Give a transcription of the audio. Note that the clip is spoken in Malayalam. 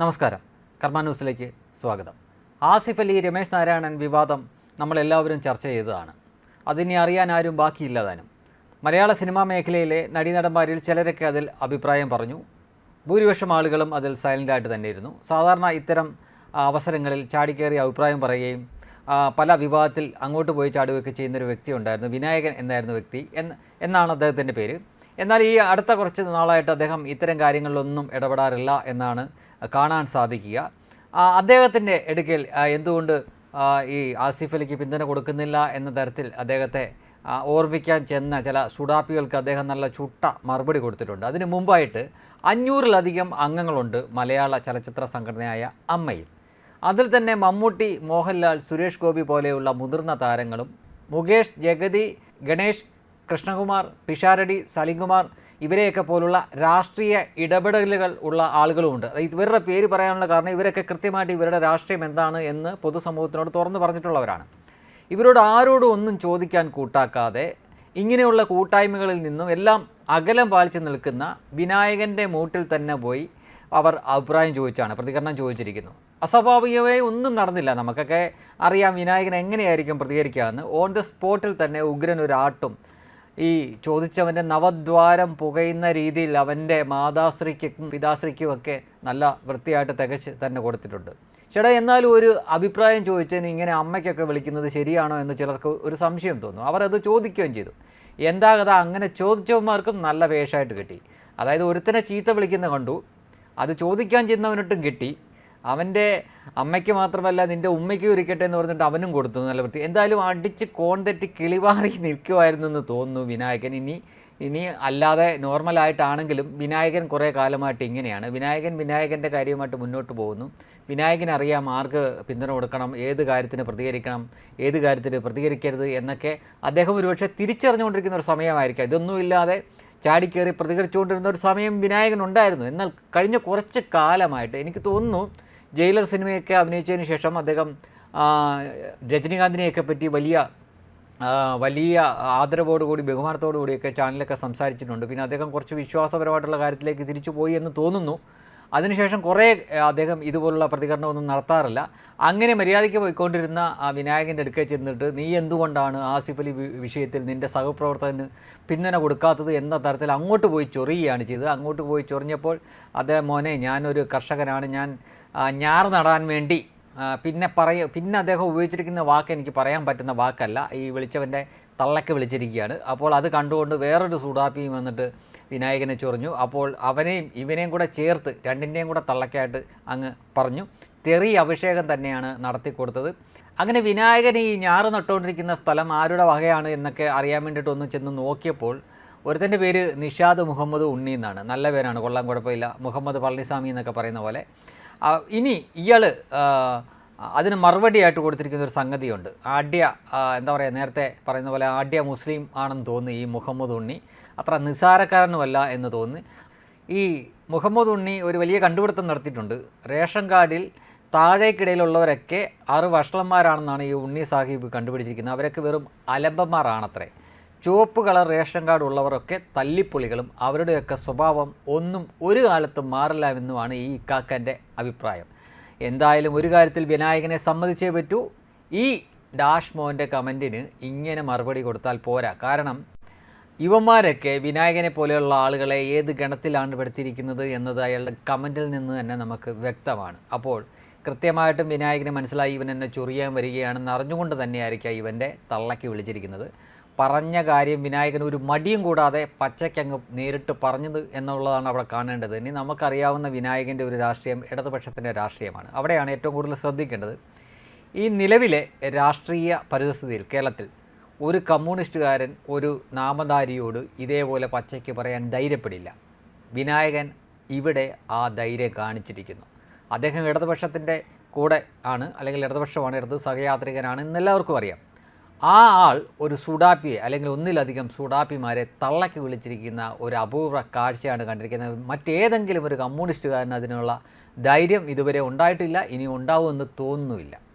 നമസ്കാരം. കർമ്മ ന്യൂസിലേക്ക് സ്വാഗതം. ആസിഫ് അലി രമേശ് നാരായണൻ വിവാദം നമ്മളെല്ലാവരും ചർച്ച ചെയ്തതാണ്. അതിനെ അറിയാൻ ആരും ബാക്കിയില്ലാതാനും മലയാള സിനിമാ മേഖലയിലെ നടീനടന്മാരിൽ ചിലരൊക്കെ അതിൽ അഭിപ്രായം പറഞ്ഞു. ഭൂരിപക്ഷം ആളുകളും അതിൽ സൈലന്റായിട്ട് തന്നെയിരുന്നു. സാധാരണ ഇത്തരം അവസരങ്ങളിൽ ചാടിക്കേറി അഭിപ്രായം പറയുകയും പല വിവാദത്തിൽ അങ്ങോട്ട് പോയി ചാടുകയൊക്കെ ചെയ്യുന്നൊരു വ്യക്തി ഉണ്ടായിരുന്നു വിനായകൻ എന്നായിരുന്നു വ്യക്തി എന്ന് എന്നാണ് അദ്ദേഹത്തിന്റെ പേര്. എന്നാൽ ഈ അടുത്ത കുറച്ച് നാളായിട്ട് അദ്ദേഹം ഇത്തരം കാര്യങ്ങളിലൊന്നും ഇടപെടാറില്ല എന്നാണ് കാണാൻ സാധിക്കുക. അദ്ദേഹത്തിന്റെ എടുക്കൽ എന്തുകൊണ്ട് ഈ ആസിഫ് അലിക്ക് പിന്തുണ കൊടുക്കുന്നില്ല എന്ന തരത്തിൽ അദ്ദേഹത്തെ ഓർമ്മിക്കാൻ ചെന്ന ചില സുഡാപ്പികൾക്ക് അദ്ദേഹം നല്ല ചുട്ട മറുപടി കൊടുത്തിട്ടുണ്ട്. അതിന് മുമ്പായിട്ട് അഞ്ഞൂറിലധികം അംഗങ്ങളുണ്ട് മലയാള ചലച്ചിത്ര സംഘടനയായ അമ്മയിൽ. അതിൽ തന്നെ മമ്മൂട്ടി മോഹൻലാൽ സുരേഷ് ഗോപി പോലെയുള്ള മുതിർന്ന താരങ്ങളും മുകേഷ് ജഗതി ഗണേഷ് കൃഷ്ണകുമാർ പിഷാരടി സലിംകുമാർ ഇവരെയൊക്കെ പോലുള്ള രാഷ്ട്രീയ ഇടപെടലുകൾ ഉള്ള ആളുകളുമുണ്ട്. ഇവരുടെ പേര് പറയാനുള്ള കാരണം ഇവരൊക്കെ കൃത്യമായിട്ട് ഇവരുടെ രാഷ്ട്രീയം എന്താണ് എന്ന് പൊതുസമൂഹത്തിനോട് തുറന്നു പറഞ്ഞിട്ടുള്ളവരാണ്. ഇവരോട് ആരോടും ഒന്നും ചോദിക്കാൻ കൂട്ടാക്കാതെ ഇങ്ങനെയുള്ള കൂട്ടായ്മകളിൽ നിന്നും എല്ലാം അകലം പാലിച്ചു നിൽക്കുന്ന വിനായകന്റെ മൂട്ടിൽ തന്നെ പോയി അവർ അഭിപ്രായം ചോദിച്ചാണ് പ്രതികരണം ചോദിച്ചിരിക്കുന്നു. അസ്വാഭാവികമായി ഒന്നും നടന്നില്ല. നമുക്കൊക്കെ അറിയാം വിനായകൻ എങ്ങനെയായിരിക്കും പ്രതികരിക്കാമെന്ന് ഓൺ ദ സ്പോട്ടിൽ തന്നെ ഉഗ്രൻ ഒരു ആട്ടും ഈ ചോദിച്ചവന്റെ നവദ്വാരം പുകയുന്ന രീതിയിൽ അവന്റെ മാതാശ്രീക്കും പിതാശ്രീക്കും ഒക്കെ നല്ല വൃത്തിയായിട്ട് തികച്ച് തന്നെ കൊടുത്തിട്ടുണ്ട്. ചേട്ടാ എന്നാലും ഒരു അഭിപ്രായം ചോദിച്ചതിന് ഇങ്ങനെ അമ്മയ്ക്കൊക്കെ വിളിക്കുന്നത് ശരിയാണോ എന്ന് ചിലർക്ക് ഒരു സംശയം തോന്നും. അവരത് ചോദിക്കുകയും ചെയ്തു. എന്താ കഥ അങ്ങനെ ചോദിച്ചവന്മാർക്കും നല്ല വേഷമായിട്ട് കിട്ടി. അതായത് ഒരുത്തനെ ചീത്ത വിളിക്കുന്ന കണ്ടു. അത് ചോദിക്കാൻ ചെന്നവനിട്ടും കിട്ടി. അവന്റെ അമ്മയ്ക്ക് മാത്രമല്ല നിന്റെ ഉമ്മയ്ക്കും ഇരിക്കട്ടെ എന്ന് പറഞ്ഞിട്ട് അവനും കൊടുത്തു. നല്ല വൃത്തി. എന്തായാലും അടിച്ച് കോൺ തെറ്റി കിളിവാറി നിൽക്കുമായിരുന്നു എന്ന് തോന്നുന്നു വിനായകൻ. ഇനി ഇനി അല്ലാതെ നോർമലായിട്ടാണെങ്കിലും വിനായകൻ കുറേ കാലമായിട്ട് ഇങ്ങനെയാണ്. വിനായകൻ വിനായകന്റെ കാര്യമായിട്ട് മുന്നോട്ട് പോകുന്നു. വിനായകൻ അറിയാം ആർക്ക് പിന്തുണ കൊടുക്കണം ഏത് കാര്യത്തിന് പ്രതികരിക്കണം ഏത് കാര്യത്തിന് പ്രതികരിക്കരുത് എന്നൊക്കെ അദ്ദേഹം ഒരുപക്ഷെ തിരിച്ചറിഞ്ഞുകൊണ്ടിരിക്കുന്ന ഒരു സമയമായിരിക്കാം. ഇതൊന്നുമില്ലാതെ ചാടിക്കേറി പ്രതികരിച്ചുകൊണ്ടിരുന്ന ഒരു സമയം വിനായകൻ ഉണ്ടായിരുന്നു എന്നാൽ കഴിഞ്ഞ കുറച്ച് കാലമായിട്ട് എനിക്ക് തോന്നുന്നു ജയിലർ സിനിമയൊക്കെ അഭിനയിച്ചതിന് ശേഷം അദ്ദേഹം രജനീകാന്തിനെയൊക്കെ പറ്റി വലിയ വലിയ ആദരവോടുകൂടി ബഹുമാനത്തോടുകൂടിയൊക്കെ ചാനലൊക്കെ സംസാരിച്ചിട്ടുണ്ട്. പിന്നെ അദ്ദേഹം കുറച്ച് വിശ്വാസപരമായിട്ടുള്ള കാര്യത്തിലേക്ക് തിരിച്ചു പോയി എന്ന് തോന്നുന്നു. അതിനുശേഷം കുറേ അദ്ദേഹം ഇതുപോലുള്ള പ്രതികരണമൊന്നും നടത്താറില്ല. അങ്ങനെ മര്യാദയ്ക്ക് പോയിക്കൊണ്ടിരുന്ന ആ വിനായകന്റെ അടുക്കൽ ചെന്നിട്ട് നീ എന്തുകൊണ്ടാണ് ആസിഫ് അലി വിഷയത്തിൽ നിന്റെ സഹപ്രവർത്തകന് പിന്തുണ കൊടുക്കാത്തത് എന്ന തരത്തിൽ അങ്ങോട്ട് പോയി ചൊറിയുകയാണ് ചെയ്തത്. അങ്ങോട്ട് പോയി ചൊറിഞ്ഞപ്പോൾ അദ്ദേഹം മോനെ ഞാനൊരു കർഷകനാണ്. ഞാൻ ഞാറ് നടാൻ വേണ്ടി പിന്നെ പറയ പിന്നെ അദ്ദേഹം ഉപയോഗിച്ചിരിക്കുന്ന വാക്ക് എനിക്ക് പറയാൻ പറ്റുന്ന വാക്കല്ല. ഈ വിളിച്ചവന്റെ തള്ളക്ക് വിളിച്ചിരിക്കുകയാണ്. അപ്പോൾ അത് കണ്ടുകൊണ്ട് വേറൊരു സൂടാപ്പിയും വന്നിട്ട് വിനായകനെ ചൊറിഞ്ഞു. അപ്പോൾ അവനെയും ഇവനെയും കൂടെ ചേർത്ത് രണ്ടിന്റെയും കൂടെ തള്ളക്കായിട്ട് അങ്ങ് പറഞ്ഞു. തെറി അഭിഷേകം തന്നെയാണ് നടത്തിക്കൊടുത്തത് അങ്ങനെ വിനായകൻ ഈ ഞാറ് നട്ടുകൊണ്ടിരിക്കുന്ന സ്ഥലം ആരുടെ വകയാണ് എന്നൊക്കെ അറിയാൻ വേണ്ടിയിട്ട് ഒന്ന് ചെന്ന് നോക്കിയപ്പോൾ ഒരുത്തന്റെ പേര് നിഷാദ് മുഹമ്മദ് ഉണ്ണി എന്നാണ്. നല്ല പേരാണ് കൊള്ളാൻ കുഴപ്പമില്ല. മുഹമ്മദ് പളനിസ്വാമി എന്നൊക്കെ പറയുന്ന പോലെ. ഇനി ഇയാൾ അതിന് മറുപടിയായിട്ട് കൊടുത്തിരിക്കുന്ന ഒരു സംഗതിയുണ്ട്. ആഡ്യ എന്താ പറയുക നേരത്തെ പറയുന്ന പോലെ ആഡ്യ മുസ്ലിം ആണെന്ന് തോന്നി ഈ മുഹമ്മദ് ഉണ്ണി. അത്ര നിസ്സാരക്കാരനുമല്ല എന്ന് തോന്നി ഈ മുഹമ്മദ് ഉണ്ണി ഒരു വലിയ കണ്ടുപിടുത്തം നടത്തിയിട്ടുണ്ട്. റേഷൻ കാർഡിൽ താഴേക്കിടയിലുള്ളവരൊക്കെ ആറ് വഷളന്മാരാണെന്നാണ് ഈ ഉണ്ണി സാഹിബ് കണ്ടുപിടിച്ചിരിക്കുന്നത്. അവരൊക്കെ വെറും അലമ്പന്മാരാണത്രേ. ചുവപ്പ് കളർ റേഷൻ കാർഡ് ഉള്ളവരൊക്കെ തല്ലിപ്പൊളികളും അവരുടെയൊക്കെ സ്വഭാവം ഒന്നും ഒരു കാലത്തും മാറില്ല എന്നുമാണ് ഈ ഇക്കാക്കന്റെ അഭിപ്രായം. എന്തായാലും ഒരു കാര്യത്തിൽ വിനായകനെ സമ്മതിച്ചേ പറ്റൂ. ഈ ഡാഷ് മോന്റെ കമന്റിന് ഇങ്ങനെ മറുപടി കൊടുത്താൽ പോരാ. കാരണം ഇവന്മാരൊക്കെ വിനായകനെ പോലെയുള്ള ആളുകളെ ഏത് ഗണത്തിലാണ് പെടുത്തിയിരിക്കുന്നത് എന്നത് അയാളുടെ കമന്റിൽ നിന്ന് തന്നെ നമുക്ക് വ്യക്തമാണ്. അപ്പോൾ കൃത്യമായിട്ടും വിനായകന് മനസ്സിലായി ഇവൻ എന്നെ ചൊറിയാൻ വരികയാണെന്ന് അറിഞ്ഞുകൊണ്ട് തന്നെയായിരിക്കാം ഇവന്റെ തള്ളയ്ക്ക് വിളിച്ചിരിക്കുന്നത്. പറഞ്ഞ കാര്യം വിനായകൻ ഒരു മടിയും കൂടാതെ പച്ചയ്ക്കങ്ങ് നേരിട്ട് പറഞ്ഞത് എന്നുള്ളതാണ് അവിടെ കാണേണ്ടത്. ഇനി നമുക്കറിയാവുന്ന വിനായകന്റെ ഒരു രാഷ്ട്രീയം ഇടതുപക്ഷത്തിന്റെ രാഷ്ട്രീയമാണ്. അവിടെയാണ് ഏറ്റവും കൂടുതൽ ശ്രദ്ധിക്കേണ്ടത്. ഈ നിലവിലെ രാഷ്ട്രീയ പരിസ്ഥിതിയിൽ കേരളത്തിൽ ഒരു കമ്മ്യൂണിസ്റ്റുകാരൻ ഒരു നാമധാരിയോട് ഇതേപോലെ പച്ചയ്ക്ക് പറയാൻ ധൈര്യപ്പെടില്ല. വിനായകൻ ഇവിടെ ആ ധൈര്യം കാണിച്ചിരിക്കുന്നു. അദ്ദേഹം ഇടതുപക്ഷത്തിന്റെ കൂടെ ആണ് അല്ലെങ്കിൽ ഇടതുപക്ഷമാണ് ഇടതു സഹയാത്രികനാണ് എന്നെല്ലാവർക്കും അറിയാം. ആ ആൾ ഒരു സുഡാപ്പിയെ അല്ലെങ്കിൽ ഒന്നിലധികം സുഡാപ്പിമാരെ തള്ളക്കി വിളിച്ചിരിക്കുന്ന ഒരു അപൂർവ കാഴ്ചയാണ് കണ്ടിരിക്കുന്നത്. മറ്റേതെങ്കിലും ഒരു കമ്മ്യൂണിസ്റ്റുകാരൻ അതിനുള്ള ധൈര്യം ഇതുവരെ ഉണ്ടായിട്ടില്ല ഇനി ഉണ്ടാവുമെന്ന് തോന്നുന്നുമില്ല.